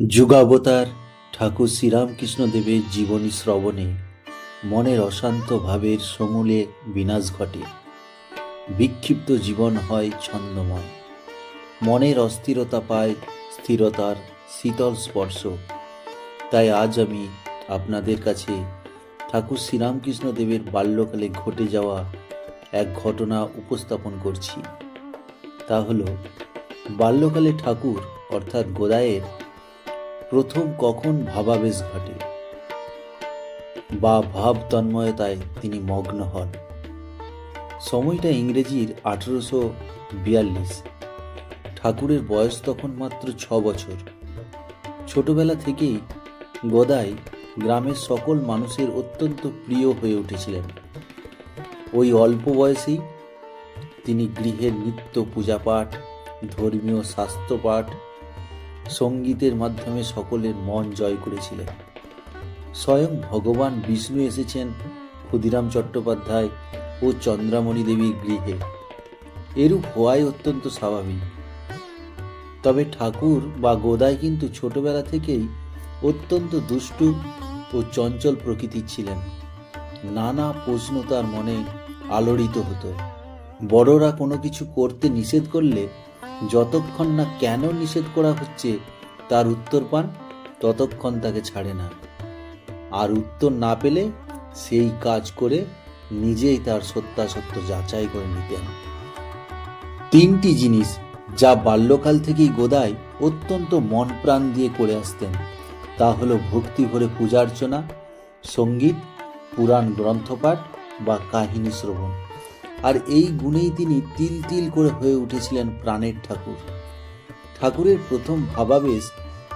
যুগাবতার ঠাকুর শ্রীরামকৃষ্ণদেবের জীবনী শ্রবণে মনের অশান্ত ভাবের সমূলে বিনাশ ঘটে। বিক্ষিপ্ত জীবন হয় ছন্দময়। মনের অস্থিরতা পায় স্থিরতার শীতল স্পর্শ। তাই আজ আমি আপনাদের কাছে ঠাকুর শ্রীরামকৃষ্ণদেবের বাল্যকালে ঘটে যাওয়া এক ঘটনা উপস্থাপন করছি। তা হলো, বাল্যকালে ঠাকুর অর্থাৎ গোদায়ের প্রথম কখন ভাবাবেশ ঘটে? বা ভাব তন্ময়তায় তিনি মগ্ন হন? সময়টা ইংরেজির আঠেরোশো বিয়াল্লিশ। ঠাকুরের বয়স তখন মাত্র ছ বছর। ছোটবেলা থেকেই গদাই গ্রামের সকল মানুষের অত্যন্ত প্রিয় হয়ে উঠেছিলেন। ওই অল্প বয়সেই তিনি গৃহের নিত্য পূজাপাঠ, ধর্মীয় শাস্ত্রপাঠ সঙ্গীতের মাধ্যমে সকলের মন জয় করেছিলেন। স্বয়ং ভগবান বিষ্ণু এসেছেন ক্ষুদিরাম চট্টোপাধ্যায় ও চন্দ্রামণি দেবীর গৃহে। এরূপ হওয়াই অত্যন্ত স্বাভাবিক। তবে ঠাকুর বা গোদাই কিন্তু ছোটবেলা থেকেই অত্যন্ত দুষ্টু ও চঞ্চল প্রকৃতির ছিলেন। নানা প্রশ্ন তার মনে আলোড়িত হতো। বড়রা কোনো কিছু করতে নিষেধ করলে যতক্ষণ না কেন নিষেধ করা হচ্ছে, তার উত্তর পান, ততক্ষণ তাকে ছাড়ে না। আর উত্তর না পেলে সেই কাজ করে নিজেই তার সত্যাসত্য যাচাই করে নিতেন। তিনটি জিনিস যা বাল্যকাল থেকেই গোদাই অত্যন্ত মন প্রাণ দিয়ে করে আসতেন, তা হলো ভক্তি ভরে পূজার্চনা, সংগীত, পুরাণ গ্রন্থপাঠ বা কাহিনী শ্রবণ। আর এই গুণেই তিনি তিল তিল করে হয়ে উঠেছিলেন প্রাণের ঠাকুর। ঠাকুরের প্রথম ভাবাবেশ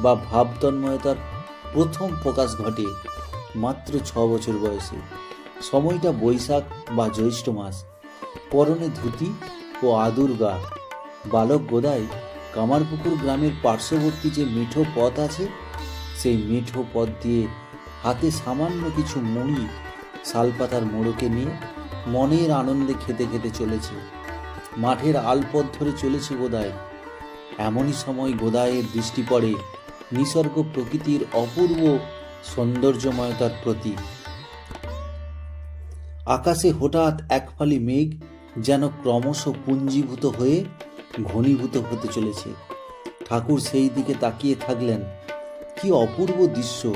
বা ভাবতন্ময়তার প্রথম প্রকাশ ঘটে মাত্র ছ বছর বয়সে। সময়টা বৈশাখ বা জ্যৈষ্ঠ মাস। পরনে ধুতি ও আদুর গা। বালক গোদায় কামারপুকুর গ্রামের পার্শ্ববর্তী যে মিঠো পথ আছে, সেই মিঠো পথ দিয়ে হাতে সামান্য কিছু মুড়ি, শালপাতার মোড়কে নিয়ে মনের আনন্দে খেতে খেতে চলেছে। মাঠের আলপথ ধরে চলেছে গোদায়। এমনই সময় গোদায়ের দৃষ্টি পড়ে নিসর্গ প্রকৃতির অপূর্ব সৌন্দর্যময়তার প্রতি আকাশে হঠাৎ এক ফালি মেঘ যেন ক্রমশ পুঞ্জীভূত হয়ে ঘনীভূত হতে চলেছে। ঠাকুর সেই দিকে তাকিয়ে থাকলেন। কি অপূর্ব দৃশ্য।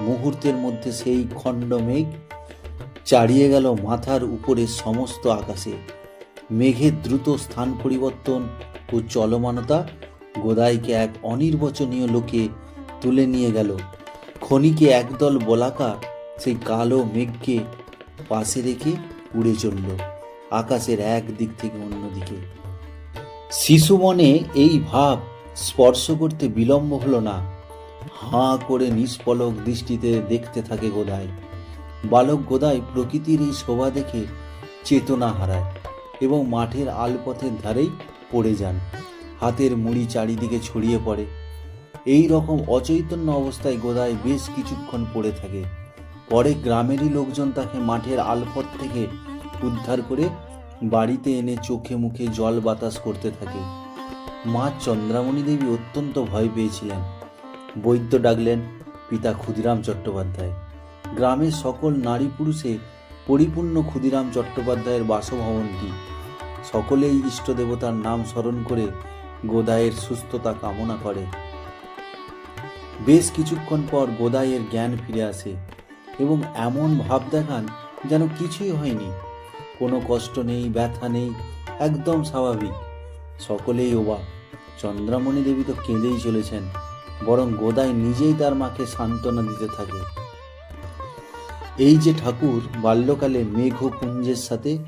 মুহূর্তের মধ্যে সেই খণ্ড মেঘ চাড়িয়ে গেল মাথার উপরে সমস্ত আকাশে। মেঘের দ্রুত স্থান পরিবর্তন ও চলমানতা গোদাইকে এক অনির্বচনীয় লোকে তুলে নিয়ে গেল। খনিকে একদল বলাকা সেই কালো মেঘকে পাশে রেখে উড়ে চলল আকাশের এক দিক থেকে অন্য দিকে। শিশু মনে এই ভাব স্পর্শ করতে বিলম্ব হলো না। হাঁ করে নিষ্পলক দৃষ্টিতে দেখতে থাকে গোদায় বালক গোদাই প্রকৃতির এই শোভা দেখে চেতনা হারায় এবং মাঠের আলপথের ধারেই পড়ে যান। হাতের মুড়ি চারিদিকে ছড়িয়ে পড়ে। এই রকম অচৈতন্য অবস্থায় গোদায় বেশ কিছুক্ষণ পড়ে থাকে। পরে গ্রামেরই লোকজন তাকে মাঠের আলপথ থেকে উদ্ধার করে বাড়িতে এনে চোখে মুখে জল বাতাস করতে থাকে। মা চন্দ্রামণি দেবী অত্যন্ত ভয় পেয়েছিলেন। বৈদ্য ডাকলেন, পিতা ক্ষুদিরাম চট্টোপাধ্যায়। গ্রামের সকল নারী পুরুষে পরিপূর্ণ ক্ষুদিরাম চট্টোপাধ্যায়ের বাসভবনটি। সকলেই ইষ্ট দেবতার নাম স্মরণ করে গোদায়ের সুস্থতা কামনা করে। বেশ কিছুক্ষণ পর গোদায়ের জ্ঞান ফিরে আসে এবং এমন ভাব দেখান যেন কিছুই হয়নি। কোনো কষ্ট নেই, ব্যথা নেই, একদম স্বাভাবিক। সকলেই অবাক। চন্দ্রামণি দেবী তো কেঁদেই চলেছেন, বরং গোদাই নিজেই তার মাকে সান্ত্বনা দিতে থাকে। এই যে ঠাকুর বাল্যকালে মেঘপুঞ্জের সাথে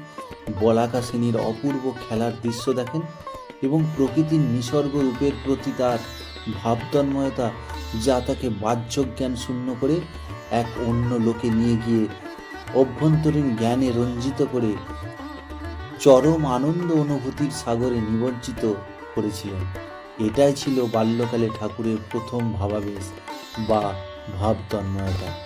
বলাকাশিনীর অপূর্ব খেলার দৃশ্য দেখেন এবং প্রকৃতির নিসর্গ রূপের প্রতি তার ভাবতন্ময়তা যা তাকে বাহ্য জ্ঞান শূন্য করে এক অন্য লোকে নিয়ে গিয়ে অভ্যন্তরীণ জ্ঞানে রঞ্জিত করে চরম আনন্দ অনুভূতির সাগরে নিমজ্জিত করেছিলেন। এটাই ছিল বাল্যকালে ঠাকুরের প্রথম ভাবাবেশ বা ভাবতন্ময়তা।